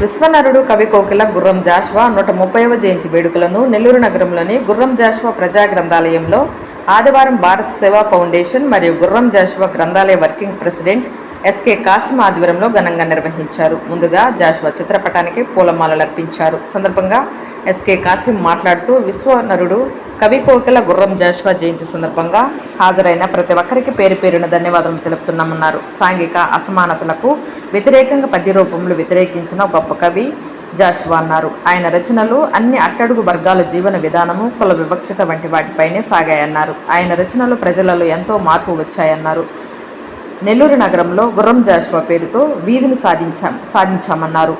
విశ్వనరుడు కవి కోకిల గుర్రం జాష్వా నూట ముప్పైవ జయంతి వేడుకలను నెల్లూరు నగరంలోని గుర్రం జాష్వా ప్రజా గ్రంథాలయంలో ఆదివారం భారత్ సేవా ఫౌండేషన్ మరియు గుర్రం జాష్వా గ్రంథాలయ వర్కింగ్ ప్రెసిడెంట్ ఎస్కే కాసిం ఆధ్వర్యంలో ఘనంగా నిర్వహించారు. ముందుగా జాషువా చిత్రపటానికి పూలమాలలు అర్పించారు. సందర్భంగా ఎస్కే కాసిం మాట్లాడుతూ విశ్వనరుడు కవి కోకిల గుర్రం జాషువా జయంతి సందర్భంగా హాజరైన ప్రతి ఒక్కరికి పేరు పేరున ధన్యవాదాలు తెలుపుతున్నామన్నారు. సాంఘిక అసమానతలకు వ్యతిరేకంగా పద్య రూపంలో వ్యతిరేకించిన గొప్ప కవి జాషువా అన్నారు. ఆయన రచనలు అన్ని అట్టడుగు వర్గాల జీవన విధానము కుల వివక్షత వంటి వాటిపైనే సాగాయన్నారు. ఆయన రచనలు ప్రజలలో ఎంతో మార్పు వచ్చాయన్నారు. నెల్లూరు నగరంలో గుర్రం జాషువా పేరుతో వీధిని సాధించాం సాధించామన్నారు.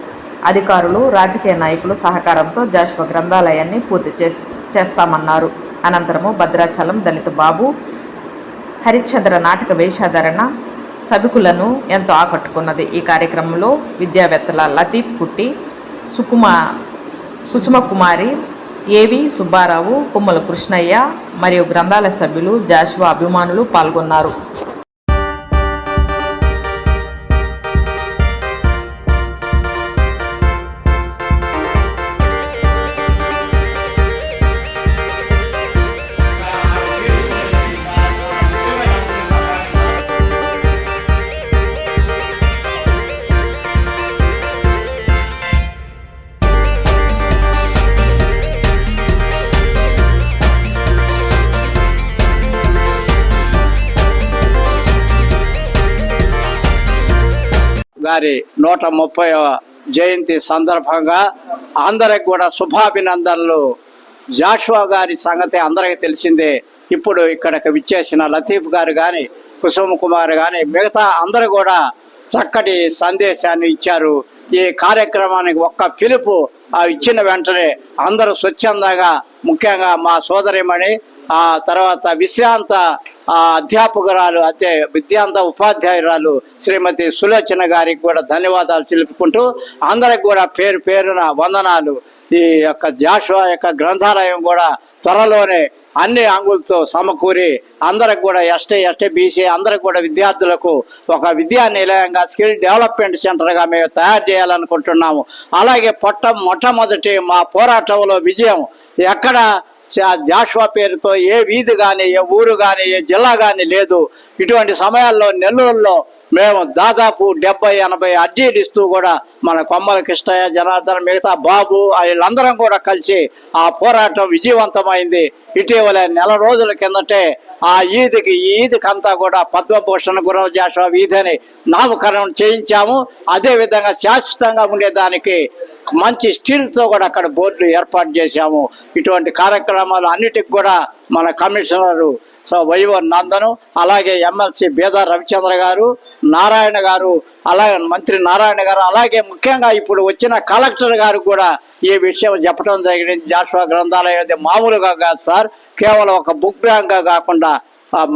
అధికారులు రాజకీయ నాయకులు సహకారంతో జాషువా గ్రంథాలయాన్ని పూర్తి చే చేస్తామన్నారు. అనంతరము భద్రాచలం దళిత బాబు హరిశ్చంద్ర నాటక వేషాధారణ సభికులను ఎంతో ఆకట్టుకున్నది. ఈ కార్యక్రమంలో విద్యావేత్తల లతీఫ్ కుట్టి సుకుమా కుసుమ కుమారి ఏవి సుబ్బారావు కుమ్మల కృష్ణయ్య మరియు గ్రంథాలయ సభ్యులు జాషువా అభిమానులు పాల్గొన్నారు. గారి నూట ముప్పై జయంతి సందర్భంగా అందరికి కూడా శుభాభినందనలు. జాషువా గారి సంగతి అందరికీ తెలిసిందే. ఇప్పుడు ఇక్కడికి విచ్చేసిన లతీఫ్ గారు కానీ కుసుమ కుమార్ కానీ మిగతా అందరూ కూడా చక్కటి సందేశాన్ని ఇచ్చారు. ఈ కార్యక్రమానికి ఒక్క పిలుపు ఆ ఇచ్చిన వెంటనే అందరూ స్వచ్ఛందంగా ముఖ్యంగా మా సోదరిమణి ఆ తర్వాత విశ్రాంత అధ్యాపకురాలు అంటే విద్యాంత ఉపాధ్యాయురాలు శ్రీమతి సులోచన గారికి కూడా ధన్యవాదాలు తెలుపుకుంటూ అందరికి కూడా పేరు పేరున వందనాలు. ఈ యొక్క జాషువా యొక్క గ్రంథాలయం కూడా త్వరలోనే అన్ని అంగులతో సమకూరి అందరికి కూడా ఎస్టీ ఎస్టీ బీసీ అందరికి కూడా విద్యార్థులకు ఒక విద్యా నిలయంగా స్కిల్ డెవలప్మెంట్ సెంటర్గా మేము తయారు చేయాలనుకుంటున్నాము. అలాగే పొట్ట మొట్టమొదటి మా పోరాటంలో విజయం ఎక్కడ జాషువా పేరుతో ఏ వీధి కానీ ఏ ఊరు కానీ ఏ జిల్లా కానీ లేదు. ఇటువంటి సమయాల్లో నెల్లూరులో మేము దాదాపు డెబ్బై ఎనభై అర్జీలు ఇస్తూ కూడా మన కొమ్మల కృష్ణయ్య జనార్దన్ మిగతా బాబు వీళ్ళందరం కూడా కలిసి ఆ పోరాటం విజయవంతమైంది. ఇటీవల నెల రోజుల కిందటే ఆ ఈద్కి ఈ ఈద్కి అంతా కూడా పద్మభూషణ గురవ జాషువా వీధి అని నామకరణం చేయించాము. అదే విధంగా శాశ్వతంగా ఉండేదానికి మంచి స్టీల్తో కూడా అక్కడ బోర్డులు ఏర్పాటు చేశాము. ఇటువంటి కార్యక్రమాలు అన్నిటికి కూడా మన కమిషనరు సో వైవర్ నందను అలాగే ఎమ్మెల్సీ బేదా రవిచంద్ర గారు నారాయణ గారు అలాగే మంత్రి నారాయణ గారు అలాగే ముఖ్యంగా ఇప్పుడు వచ్చిన కలెక్టర్ గారు కూడా ఈ విషయం చెప్పడం జరిగింది. జాషువా గ్రంథాలయం అయితే మామూలుగా కాదు సార్. కేవలం ఒక బుక్ బ్యాంక్గా కాకుండా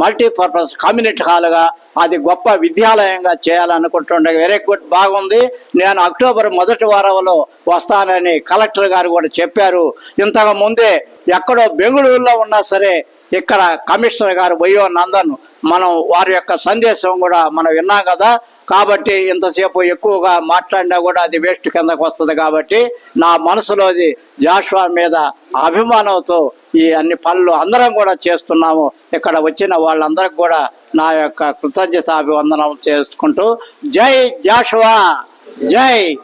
మల్టీపర్పస్ కమ్యూనిటీ హాల్గా అది గొప్ప విద్యాలయంగా చేయాలనుకుంటుండే వెరీ గుడ్ బాగుంది. నేను అక్టోబర్ మొదటి వారంలో వస్తానని కలెక్టర్ గారు కూడా చెప్పారు. ఇంతకు ముందే ఎక్కడో బెంగళూరులో ఉన్నా సరే ఇక్కడ కమిషనర్ గారు వైవో నందన్ మనం వారి యొక్క సందేశం కూడా మనం విన్నాం కదా. కాబట్టి ఇంతసేపు ఎక్కువగా మాట్లాడినా కూడా అది వేస్ట్ కిందకు వస్తుంది కాబట్టి నా మనసులోది జాషువా మీద అభిమానంతో ఈ అన్ని పనులు అందరం కూడా చేస్తున్నాము. ఇక్కడ వచ్చిన వాళ్ళందరికి కూడా నా యొక్క కృతజ్ఞత అభివందనం చేసుకుంటూ జై జాషువా! జై